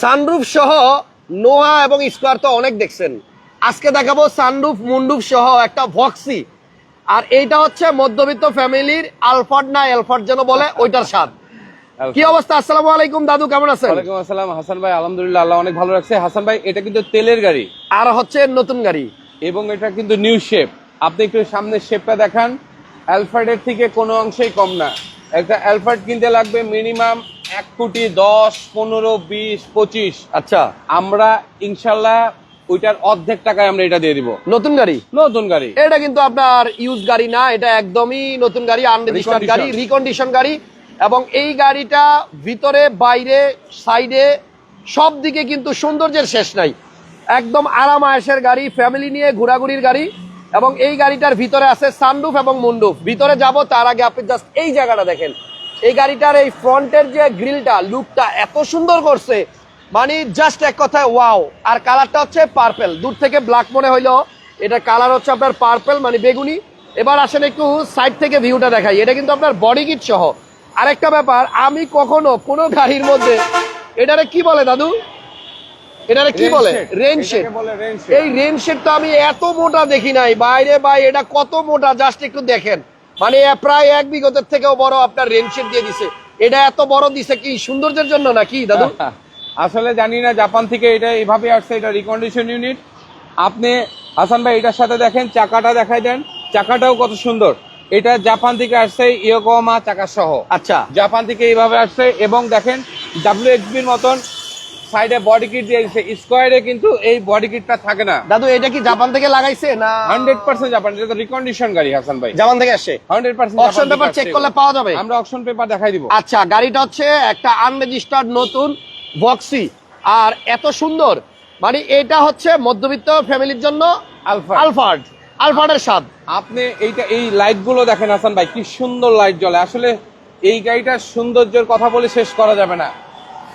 Sunroof সহ নোয়া এবং স্কোয়ার তো অনেক দেখছেন। আজকে দেখাবো সানরুফ মুন্ডুফ সহ একটা ভক্সি। আর এইটা হচ্ছে মধ্যবিত্ত ফ্যামিলির আলফার্ড না এলফার্ড যেন বলে ওইটার স্বাদ। কি অবস্থা? আসসালামু আলাইকুম দাদু কেমন আছেন? ওয়ালাইকুম আসসালাম হাসান ভাই আলহামদুলিল্লাহ আল্লাহ অনেক ভালো রাখছে। হাসান ভাই এটা কিন্তু তেলের গাড়ি। আর হচ্ছে নতুন গাড়ি। এবং এটা কিন্তু নিউ শেপ। আপনি একটু সামনের শেপটা দেখান। অ্যালফার্ডের থেকে কোনো অংশেই কম না। একটা অ্যালফার্ড কিনতে লাগবে মিনিমাম এক কোটি দশ পনেরো বিশ পঁচিশ। আচ্ছা। আমরা ইনশাল্লাহ ওইটার অর্ধেক টাকায় আমরা এটা দিয়ে দিব। নতুন গাড়ি? নতুন গাড়ি। এটা কিন্তু আপনার ইউজ গাড়ি না এটা একদমই নতুন গাড়ি আনরেজিস্টার্ড গাড়ি রিকন্ডিশন গাড়ি। এবং এই গাড়িটা ভিতরে বাইরে সাইডে সব দিকে কিন্তু সৌন্দর্যের শেষ নাই। একদম আরাম আয়েসের গাড়ি ফ্যামিলি নিয়ে ঘোরাঘুরির গাড়ি। এবং এই গাড়িটার ভিতরে আছে সানরুফ এবং মুন্ডুফ ভিতরে যাব তার আগে আপনি জাস্ট এই জায়গাটা দেখেন। এই গাড়িটার এই ফ্রন্টের যে গ্রিলটা লুকটা এত সুন্দর করছে। মানে জাস্ট এক কথায় ওয়াও আর কালারটা হচ্ছে পার্পেল দূর থেকে ব্ল্যাক মনে হইল। এটা কালার হচ্ছে আপনার পার্পেল মানে বেগুনি। এবার আসেন একটু সাইড থেকে ভিউটা দেখাই। এটা কিন্তু আপনার বডি কিট সহ। আরেকটা ব্যাপার আমি কখনো কোনো গাড়ির মধ্যে এটারে কি বলে দাদু? এটারে কি বলে? রেন শেড বলে এই রেন শেডটা আমি এত মোটা দেখি নাই। বাইরে ভাই এটা কত মোটা? জাস্ট একটু দেখেন। মানে প্রায় এক বিগতের থেকেও বড় আপনার রেন শেড দিয়ে দিছে। এটা এত বড় দিছে কি সৌন্দর্যের জন্য নাকি দাদু? আসলে জানি না জাপান থেকে এটা এভাবে আসছে এটা রিকন্ডিশন ইউনিট আপনি হাসান ভাই এটার সাথে দেখেন চাকাটা দেখাই দেন। চাকাটাও কত সুন্দর। এটা জাপান থেকে আসছে ইয়োকোমা চাকা সহ আচ্ছা। জাপান থেকে এইভাবে আসছে এবং দেখেন ডাব্লিউ এক্সবির মতন সাইডে বডি কিট দিয়ে দিচ্ছে স্কোয়ারে কিন্তু এই বডি কিটটা থাকে না। দাদু এটা কি জাপান থেকে লাগাইছে না? হান্ড্রেড পার্সেন্ট জাপান এটা তো রিকন্ডিশন গাড়ি হাসান ভাই। জাপান থেকে hundred percent option paper check করলে পাওয়া যাবে? আমরা অপশন পেপার দেখাই দিব। আচ্ছা গাড়িটা হচ্ছে একটা আনরেজিস্টার্ড নতুন ভক্সি আর এত সুন্দর মানে এটা হচ্ছে মধ্যবিত্ত ফ্যামিলির জন্য আলফা আলফার্ড আলফার্ডের স্বাদ। আপনি এইটা এই লাইটগুলো দেখেন হাসান ভাই কি সুন্দর লাইট জ্বলে। আসলে এই গাড়িটার সৌন্দর্যের কথা বলে শেষ করা যাবে না।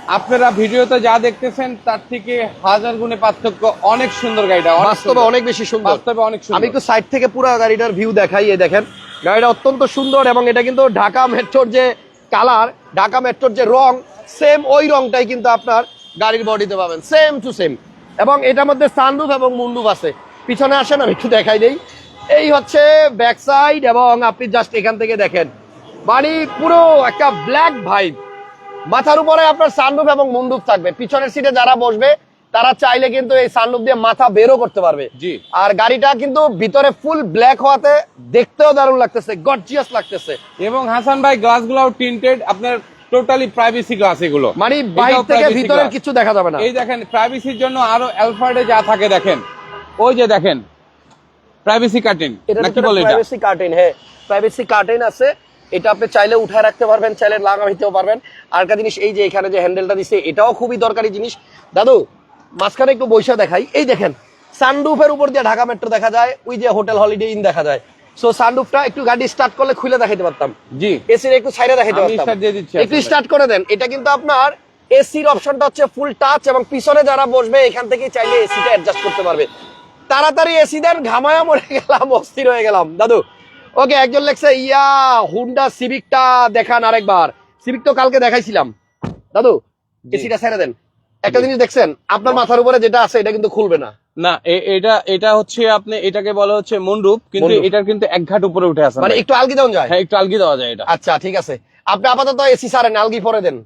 আপনারা ভিডিওতে যা দেখতেছেন তার থেকে হাজার গুণে পার্থক্য অনেক সুন্দর গাড়িটা বাস্তবে অনেক বেশি সুন্দর। বাস্তবে অনেক সুন্দর। আমি একটু সাইড থেকে পুরো গাড়িটার ভিউ দেখাই এই দেখেন। গাড়িটা অত্যন্ত সুন্দর এবং এটা কিন্তু ঢাকা মেট্রোর যে কালার ঢাকা মেট্রোর যে রং সেম ওই রংটাই কিন্তু আপনার গাড়ির বডিতে পাবেন সেম টু সেম এবং এটার মধ্যে সানরুফ এবং মুন্ডুফ আছে। পিছনে আসেন আমি একটু দেখাই দেই। এই হচ্ছে ব্যাক সাইড এবং আপনি জাস্ট এখান থেকে দেখেন। মানে পুরো একটা ব্ল্যাক ভাইব মাথার উপরে আপনার সানরুফ এবং মুন্ডুফ থাকবে। পিছনের সিটে যারা বসবে তারা চাইলে কিন্তু এই সানরুফ দিয়ে মাথা বেরও করতে পারবে। জি। আর গাড়িটা কিন্তু ভিতরে ফুল ব্ল্যাক হওয়াতে দেখতেও দারুণ লাগতেছে গর্জিয়াস লাগতেছে। এবং হাসান ভাই গ্লাসগুলো টিন্টেড আপনার টোটালি প্রাইভেসি গ্লাস এগুলো। মানে বাইরে থেকে ভিতরের কিছু দেখা যাবে না। এই দেখেন প্রাইভেসির জন্য আরও অ্যালফার্ডে যা থাকে দেখেন। ওই যে দেখেন প্রাইভেসি কার্টেন এটা নাকি বলে এটা? প্রাইভেসি কার্টেন হ্যাঁ। প্রাইভেসি কার্টেন আছে। এটা আপনি চাইলে উঠায় রাখতে পারবেন চাইলে লাগাইতেও পারবেন। আর একটা জিনিস এই যে এখানে যে হ্যান্ডেলটা দিছে এটাও খুবই দরকারি জিনিস। দাদু মাঝখানে একটু বৈশা দেখাই। এই দেখেন সানরুফের উপর দিয়ে ঢাকা মেট্রো দেখা যায় ওই যে হোটেল হলিডে ইন দেখা যায়। সো সানরুফটা একটু গাড়ি স্টার্ট করলে খুলে দেখাইতে পারতাম। জি। এসির একটু সাইডে দেখাইতে পারতাম। দিচ্ছি একটু স্টার্ট করে দেন। এটা কিন্তু আপনার এসির অপশনটা হচ্ছে ফুল টাচ এবং পিছনে যারা বসবে এখান থেকেই চাইলে এসিটা অ্যাডজাস্ট করতে পারবে। তাড়াতাড়ি এসি দেন ঘামায়া মরে গেলাম অস্থির হয়ে গেলাম। দাদু ওকে একজন লেখছে ইয়া হুন্ডা সিভিকটা দেখান আরেকবার। সিভিক তো কালকে দেখাইছিলাম। দাদু এসিটা ছেড়ে দেন। একটা জিনিস দেখছেন আপনার মাথার উপরে যেটা আছে এটা কিন্তু খুলবে না। না এটা এটা হচ্ছে আপনি এটাকে বলা হচ্ছে মন্ডুপ কিন্তু এটার কিন্তু এক ঘাট উপরে উঠে আসে মানে একটু আলগি দেওয়া যায়? হ্যাঁ একটু আলগি দেওয়া যায় এটা। আচ্ছা ঠিক আছে। আপনি আপাতত এসি সারেন আলগি পরে দেন।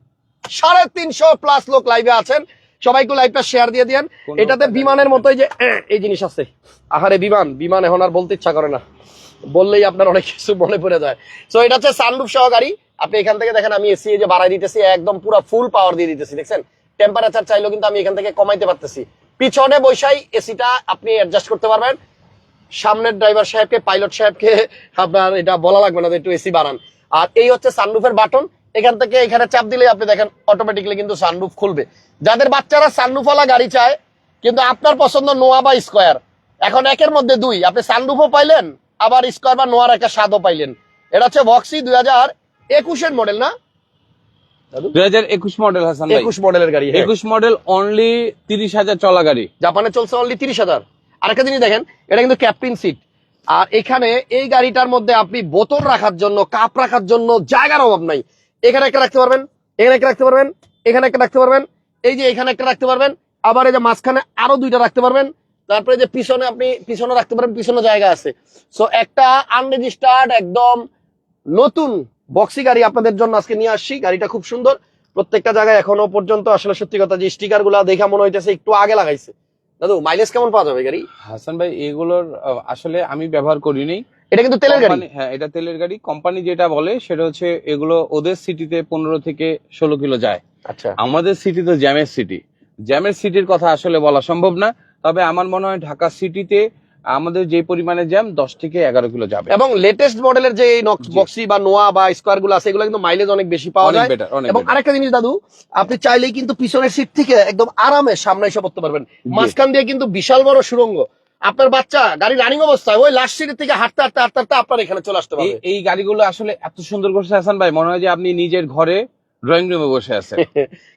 সাড়ে তিনশো প্লাস লোক লাইভে আছেন। সবাইকে লাইভটা শেয়ার দিয়ে দিয়েন। এটাতে বিমানের মতোই যে এই জিনিস আছে। আহারে বিমান বিমান এখন আর বলতে ইচ্ছা করে না। বললেই আপনার অনেক কিছু মনে পড়ে যায়। তো এটা হচ্ছে সানরুফ সহকারী আপনি এখান থেকে দেখেন, আমি এসি যে বাড়াই দিতেছি, একদম পুরো ফুল পাওয়ার দিয়ে দিতেছি, দেখছেন? টেম্পারেচার চাইলেও কিন্তু আমি এখান থেকে কমাইতে পারতেছি। পিছনে বৈশাই এসিটা আপনি অ্যাডজাস্ট করতে পারবেন। সামনের ড্রাইভার সাহেবকে পাইলট সাহেবকে আপনার এটা বলা লাগবে না একটু এসি বাড়ান। আর এই হচ্ছে সানরুফের বাটন। এখান থেকে এখানে চাপ দিলে আপনি দেখেন অটোমেটিকলি কিন্তু সানরুফ খুলবে। যাদের বাচ্চারা সানরুফওয়ালা গাড়ি চায়, কিন্তু আপনার পছন্দ নোয়া বা স্কোয়ার এখন একের মধ্যে দুই। আপনি সানরুফও পাইলেন আবার স্কোয়ার বা নোয়ার একটা স্বাদও পাইলেন। এটা হচ্ছে ভক্সি দুই হাজার একুশের মডেল না? মডেল হাসান ভাই। মডেলের গাড়ি হ্যাঁ। মডেল অনলি তিরিশ হাজার চলা গাড়ি। জাপানে চলছে অনলি আরেকটা জিনিস দেখেন এটা কিন্তু ক্যাপ্টিন সিট আর এখানে এই গাড়িটার মধ্যে আপনি বোতল রাখার জন্য কাপ রাখার জন্য জায়গার অভাব নাই। এখানে একটা রাখতে পারবেন এখানে একটা রাখতে পারবেন এখানে একটা রাখতে পারবেন এই যে এখানে একটা রাখতে পারবেন আবার এই যে মাঝখানে আরও দুইটা রাখতে পারবেন। তারপরে যে পিছনে আপনি পিছনে রাখতে পারেন পিছনে জায়গা আছে। সো একটা আনরেজিস্টার্ড একদম নতুন বক্সি গাড়ি আপনাদের জন্য আজকে নিয়ে আসছি। গাড়িটা খুব সুন্দর। প্রত্যেকটা জায়গায় এখনও পর্যন্ত আসলে সত্যি কথা যে স্টিকারগুলা দেখা মনে হইতেছে একটু আগে লাগাইছে। দাদু মাইলেজ কেমন পাওয়া যাবে গাড়ি? হাসান ভাই এগুলোর আসলে আমি ব্যবহার করিনি এটা কিন্তু তেলের গাড়ি? হ্যাঁ এটা তেলের গাড়ি। কোম্পানি যেটা বলে সেটা হচ্ছে এগুলো ওদের সিটিতে পনেরো থেকে ষোলো কিলো যায়। আচ্ছা। আমাদের সিটি তো জ্যামের সিটি জ্যামের সিটির কথা আসলে বলা সম্ভব না। তবে আমার মনে হয় ঢাকা সিটিতে আমাদের যে পরিমাণে জ্যাম দশ থেকে এগারো কিলো যাবে। এবং লেটেস্ট মডেলের যে বক্সি বা নোয়া বা স্কোয়ারগুলো আছে এগুলো কিন্তু মাইলেজ অনেক বেশি পাওয়া যায়। এবং আরেকটা জিনিস দাদু আপনি চাইলেই কিন্তু পিছনের সিট থেকে একদম আরামে সামনে এসে পড়তে পারবেন। মাঝখান দিয়ে কিন্তু বিশাল বড় সুরঙ্গ আপনার বাচ্চা গাড়ি রানিং অবস্থায় ওই লাস্ট সিটের থেকে হাঁটতে হাঁটতে হাঁটতে হাঁটতে আপনার এখানে চলে আসতে পারবে। এই গাড়িগুলো আসলে এত সুন্দর করছে হাসান ভাই মনে হয় যে আপনি নিজের ঘরে ড্রয়িং রুমে বসে আছেন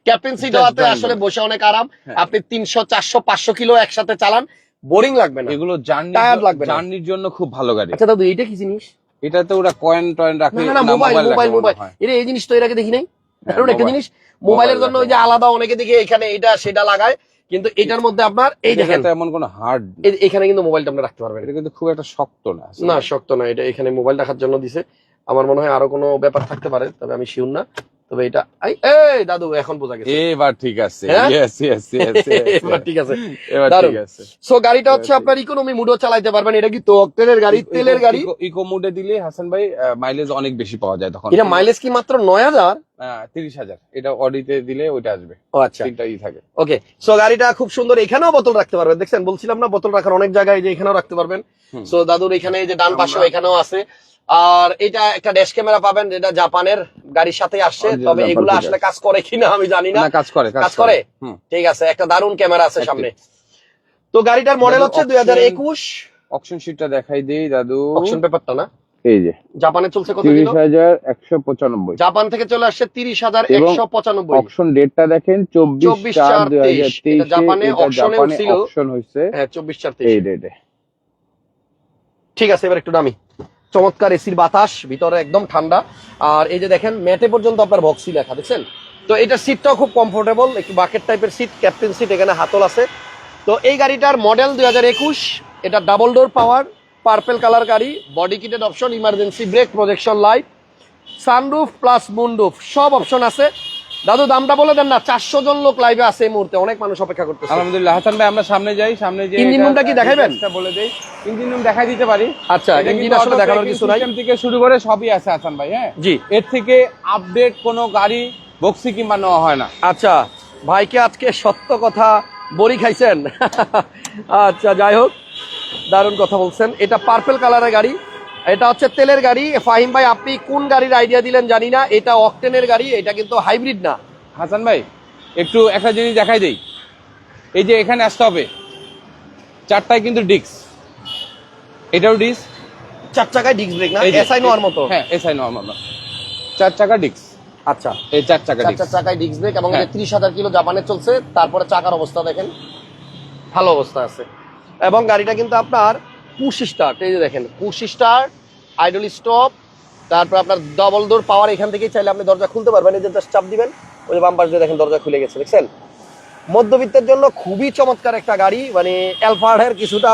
ক্যাপ্টেন সিট হওয়াতে আসলে বসে অনেক আরাম। হ্যাঁ। আপনি তিনশো চারশো পাঁচশো কিলো একসাথে চালান বোরিং লাগবে না। এগুলো জার্নি লাগবে জার্নির জন্য খুব ভালো গাড়ি। আচ্ছা দাদু এইটা কি জিনিস? এটাতে ওরা কয়েন টয়েন রাখে না মোবাইল মোবাইল মোবাইল এটা এই জিনিস তো এর আগে দেখি নাই? হ্যাঁ, কারণ একটা জিনিস মোবাইলের জন্য ওই যে আলাদা অনেকে দেখি এখানে এটা সেটা লাগায় কিন্তু এটার মধ্যে আপনার এই দেখেন। এমন কোনো হার্ড এখানে কিন্তু মোবাইলটা আপনি রাখতে পারবেন। এটা কিন্তু খুব একটা শক্ত না না শক্ত না এটা এখানে মোবাইল রাখার জন্য দিছে। আমার মনে হয় আরও কোনো ব্যাপার থাকতে পারে তবে আমি শিওর না। তবে এটা এই দাদু এখন বোঝা গেছে। এবার ঠিক আছে। হ্যাঁ? এবার ঠিক আছে। এবার ঠিক আছে। সো গাড়িটা হচ্ছে আপনার ইকোনমি মুডও চালাইতে পারবেন। এটা কি তো তেলের গাড়ি তেলের গাড়ি? ইকো মোডে দিলে হাসান ভাই মাইলেজ অনেক বেশি পাওয়া যায় তখন। এটা মাইলেজ কি মাত্র নয় হাজার? তিরিশ হাজার। এটা অডিতে দিলে ওইটা আসবে। ও আচ্ছা। তিনটাই থাকে। ওকে সো গাড়িটা খুব সুন্দর। এখানেও বোতল রাখতে পারবেন। দেখছেন বলছিলাম না বোতল রাখার অনেক জায়গায় যে এখানেও রাখতে পারবেন। সো দাদুর এখানে যে ডান পাশেও এখানেও আছে। আর এটা একটা ড্যাশ ক্যামেরা পাবেন যেটা জাপানের গাড়ির সাথে আসছে তবে Japan এগুলো আসলে কাজ করে কিনা আমি জানি না। কাজ করে কাজ করে? ঠিক আছে একটা দারুণ ক্যামেরা আছে সামনে। তো গাড়িটার মডেল হচ্ছে দুই হাজার একুশ। অপশন শিটটা দেখাই দিই দাদু। অপশন পেপারটা না? এই যে। জাপানে চলছে কত তিরিশ হাজার একশো পঁচানব্বই। জাপান থেকে চলে আসছে তিরিশ হাজার একশো পঁচানব্বই। অপশন ডেটটা দেখেন চব্বিশ চার দুই হাজার 23 এটা তেইশে জাপানে অপশন হয়েছে হ্যাঁ চব্বিশ চার এই তেইশ ডেটে ঠিক আছে এবার একটু দামি। চমৎকার এসির বাতাস, ভিতরে একদম ঠান্ডা। আর এই যে দেখেন, ম্যাটে পর্যন্ত আপনার বক্সি লেখা, দেখছেন? তো এটা সিটটাও খুব কমফোর্টেবল একটু বাকেট টাইপের সিট ক্যাপ্টেন সিট এখানে হাতল আছে। তো এই গাড়িটার মডেল দুই হাজার একুশ, এটা double door power purple colour গাড়ি body kitted option emergency brake projection light sunroof plus moonroof সব অপশন আছে। দাদু দামটা বলে দেন না। চারশো জন লোক লাইভে আছে এই মুহূর্তে অনেক মানুষ অপেক্ষা করতেছে। আলহামদুলিল্লাহ। হাসান ভাই আমরা সামনে যাই সামনে যে Engine room টা কি দেখাইবেন? বলে দেই। ইঞ্জিন রুম দেখাই দিতে পারি? আচ্ছা ইঞ্জিন আসলে দেখানোর কিছু নাই। থেকে শুরু করে সবই আছে হাসান ভাই হ্যাঁ? জি। এর থেকে আপডেট কোনো গাড়ি বক্সি কিংবা নেওয়া হয় না। আচ্ছা ভাইকে আজকে সত্য কথা বড়ি খাইছেন। আচ্ছা যাই হোক দারুণ কথা বলছেন। এটা পার্পেল কালারের গাড়ি। এটা হচ্ছে তেলের গাড়ি। ফাহিম ভাই আপনি কোন গাড়ির আইডিয়া দিলেন জানি না। এটা অকটেনের গাড়ি এটা কিন্তু হাইব্রিড না। হাসান ভাই একটু একটা জিনিস দেখাই দেই। এই যে এখানে আসতে হবে। চারটায় কিন্তু ডিক্স এটাও ডিক্স চার চাকায় ডিস্ক ব্রেক না? এসআই নোয়ার মতো? হ্যাঁ এসআই নোয়ার মতো। চার চাকা ডিক্স আচ্ছা। এই চার চাকা চার ডিক্স চার চাকায় ডিস্ক ব্রেক এবং হ্যাঁ। ত্রিশ হাজার কিলো জাপানে চলছে। তারপরে চাকার অবস্থা দেখেন। ভালো অবস্থা আছে। এবং গাড়িটা কিন্তু আপনার পুশ স্টার্ট। এই যে দেখেন পুশ স্টার্ট আইডল স্টপ তারপর আপনার ডবল ডোর পাওয়ার এখান থেকে চাইলে আপনি দরজা খুলতে পারবেন, এই যে জাস্ট চাপ দিবেন, ওই যে বাম পাশ দিয়ে দেখেন দরজা খুলে গেছে, দেখছেন? মধ্যবিত্তের জন্য খুবই চমৎকার একটা গাড়ি মানে অ্যালফার্ডের কিছুটা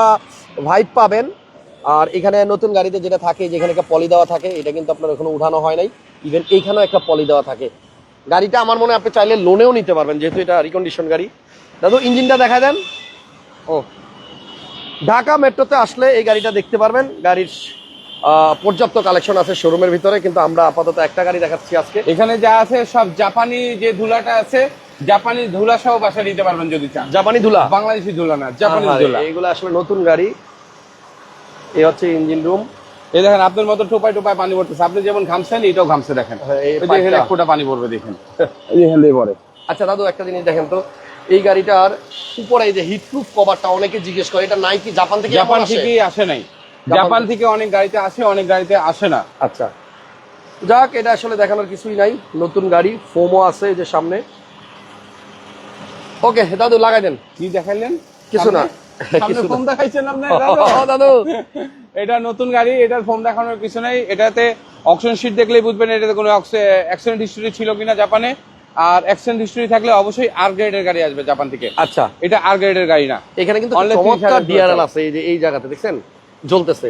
ভাইব পাবেন। আর এখানে নতুন গাড়িতে যেটা থাকে, যেখানে একটা পলি দেওয়া থাকে, এটা কিন্তু আপনার ওখানে উঠানো হয় নাই। ইভেন এইখানেও একটা পলি দেওয়া থাকে। গাড়িটা আমার মনে হয় আপনি চাইলে লোনেও নিতে পারবেন, যেহেতু এটা রিকন্ডিশন গাড়ি। দাদু, ইঞ্জিনটা দেখা দেন। ও। ঢাকা মেট্রোতে আসলে এই গাড়িটা দেখতে পারবেন, গাড়ির পর্যাপ্ত কালেকশন আছে শোরুমের ভিতরে কিন্তু আমরা আপাতত একটা গাড়ি দেখাচ্ছি আজকে। এখানে যা আছে সব জাপানি যে ধুলাটা আছে জাপানি ধুলা সহ বাসা নিতে পারবেন যদি চান। জাপানি ধুলা? বাংলাদেশি ধুলা না জাপানি ধুলা। এইগুলো আসলে নতুন গাড়ি। এ হচ্ছে ইঞ্জিন রুম এই দেখেন আপনার মতো টোপায় টোপায় পানি পড়তেছে। আপনি যেমন ঘামছেন এটাও ঘামছে দেখেন। হ্যাঁ, এখানে এক ফোঁটা পানি পড়বে দেখেন। এখান দিয়ে পড়ে। আচ্ছা দাদু একটা জিনিস দেখেন তো। এই গাড়িটার উপরে এই যে হিটপ্রুফ কভারটা অনেকে জিজ্ঞেস করে এটা নাই কি জাপান থেকে জাপান থেকে আসে নাই। জাপান থেকে অনেক গাড়িতে আসে অনেক গাড়িতে আসে না। আচ্ছা। যাক এটা আসলে দেখানোর কিছুই নাই। নতুন গাড়ি ফোমও আছে যে সামনে। ওকে দাদু লাগাই দেন। কি দেখাইলেন? কিছু না। ফোন দেখাইছেন আপনি দাদু? এটা নতুন গাড়ি এটার ফোন দেখানোর কিছু নাই। এটাতে অকশন শিট দেখলেই বুঝবেন এটাতে কোনো অ্যাক্সিডেন্ট হিস্টরি ছিল কিনা জাপানে। আর এক্সচেঞ্জ হিস্ট্রি থাকলে অবশ্যই আর গ্রেডের গাড়ি আসবে জাপান থেকে। আচ্ছা। এটা আর গ্রেডের গাড়ি না। এখানে কিন্তু 30,000 ডিআরএল আছে এই যে এই জায়গাতে দেখছেন? জ্বলতেছে।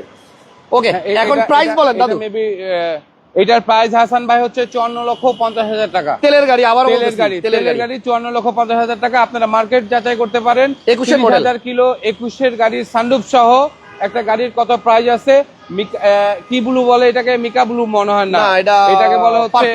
ওকে হ্যাঁ, এখন প্রাইস বলেন দাদু। আহ, এটার প্রাইস হাসান ভাই হচ্ছে চুয়ান্ন লক্ষ পঞ্চাশ হাজার টাকা। তেলের গাড়ি আবার তেলের গাড়ি তেলের গাড়ি। চুয়ান্ন লক্ষ পঞ্চাশ হাজার টাকা। আপনারা মার্কেট যাচাই করতে পারেন। 21 এর model। হাজার কিলো একুশের গাড়ির সানরুফ সহ একটা গাড়ির কত প্রাইস আছে? কি ব্লু বলে এটাকে? মিকা ব্লু মনে হয় না। না, এটা এটাকে বলা হচ্ছে।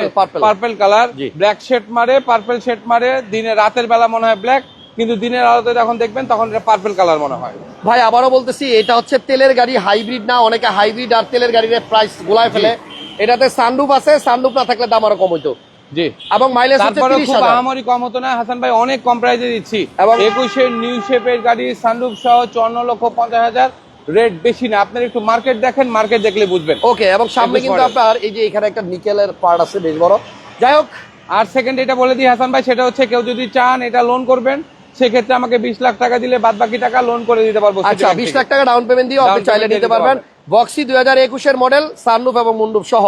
পার্পেল কালার ব্ল্যাক শেড মারে পার্পেল শেড মারে। দিনে রাতের বেলা মনে হয় ব্ল্যাক কিন্তু দিনের আলোতে যখন দেখবেন তখন এটা পার্পেল কালার মনে হয়। ভাই আবারও বলতেছি এটা হচ্ছে তেলের গাড়ি হাইব্রিড না অনেকে হাইব্রিড আর তেলের গাড়ির প্রাইস গোলায় ফেলে। এটাতে সানরুফ আছে সানরুফ না থাকলে দাম আরও কম হইতো। জি। এবং মাইলেজ তারপরে খুব আহামরি কম হতো না। হাসান ভাই অনেক কম প্রাইজে দিচ্ছি। এবং- একুশের নিউ শেপের গাড়ি সানরুফ সহ চুয়ান্ন লক্ষ পঞ্চাশ হাজার। রেট বেশি না। আপনার একটু মার্কেট দেখেন মার্কেট দেখলে বুঝবেন। ওকে এবং সামনে কিন্তু আপনার এই যে এখানে একটা নিকেলের পার্ট আছে বেশ বড়। যাই হোক। আর সেকেন্ড এটা বলে দিই হাসান ভাই সেটা হচ্ছে কেউ যদি চান এটা লোন করবেন। সেক্ষেত্রে আমাকে বিশ লাখ টাকা দিলে বাদ বাকি টাকা লোন করে দিতে পারব আচ্ছা বিশ লাখ টাকা ডাউন পেমেন্ট দিয়ে আপনি চাইলে নিতে পারবেন বক্সি দুই হাজার একুশের মডেল সানরুফ এবং মুন্ডুপ সহ।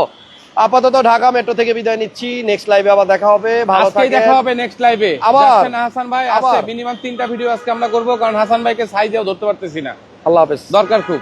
আপাতত ঢাকা মেট্রো থেকে বিদায় নিচ্ছি। নেক্সট লাইভে আবার দেখা হবে। ভালো থাকে থাকেন। দেখা হবে নেক্সট লাইভে আবার? হাসান ভাই আছে মিনিমাম তিনটা ভিডিও আজকে আমরা করব কারণ হাসান ভাইকে সাইজেও ধরতে পারতেছি না। আল্লাহ হাফেজ। দরকার খুব।